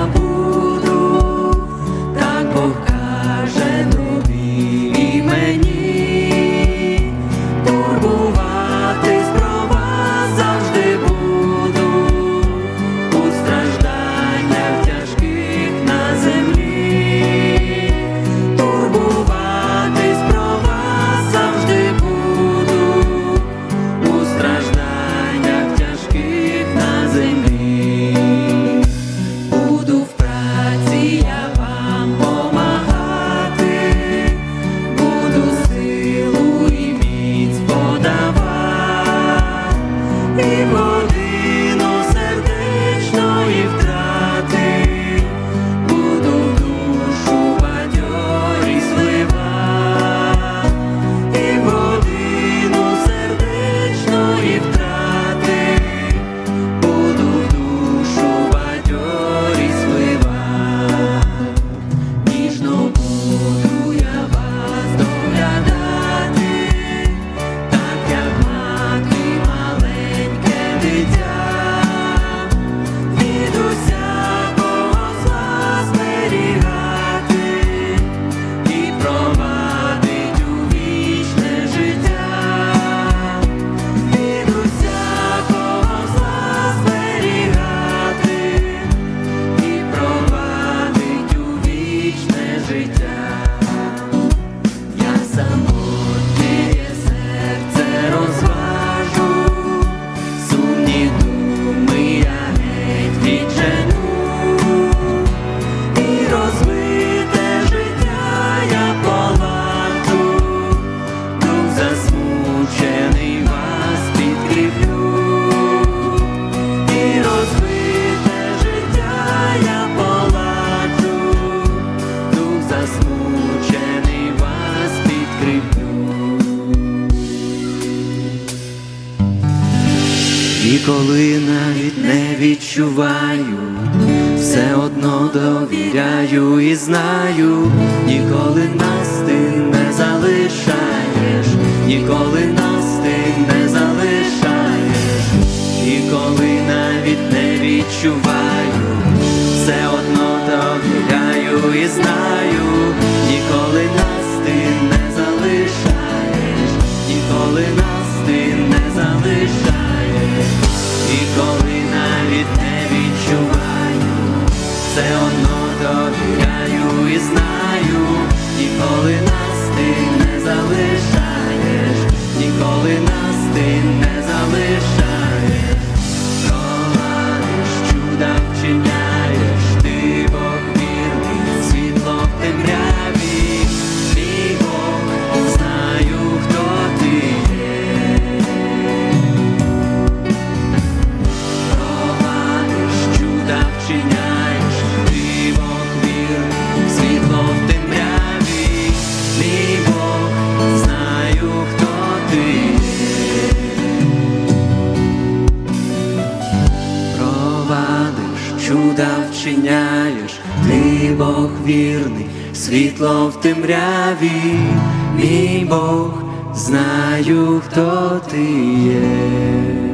Abu коли навіть не відчуваю, все одно довіряю і знаю, ніколи нас ти не залишаєш, ніколи нас ти не залишаєш, і коли навіть не відчуваю, все одно довіряю і знаю, ніколи чуда вчиняєш, ти Бог вірний, світло в темряві, мій Бог, знаю, хто ти є.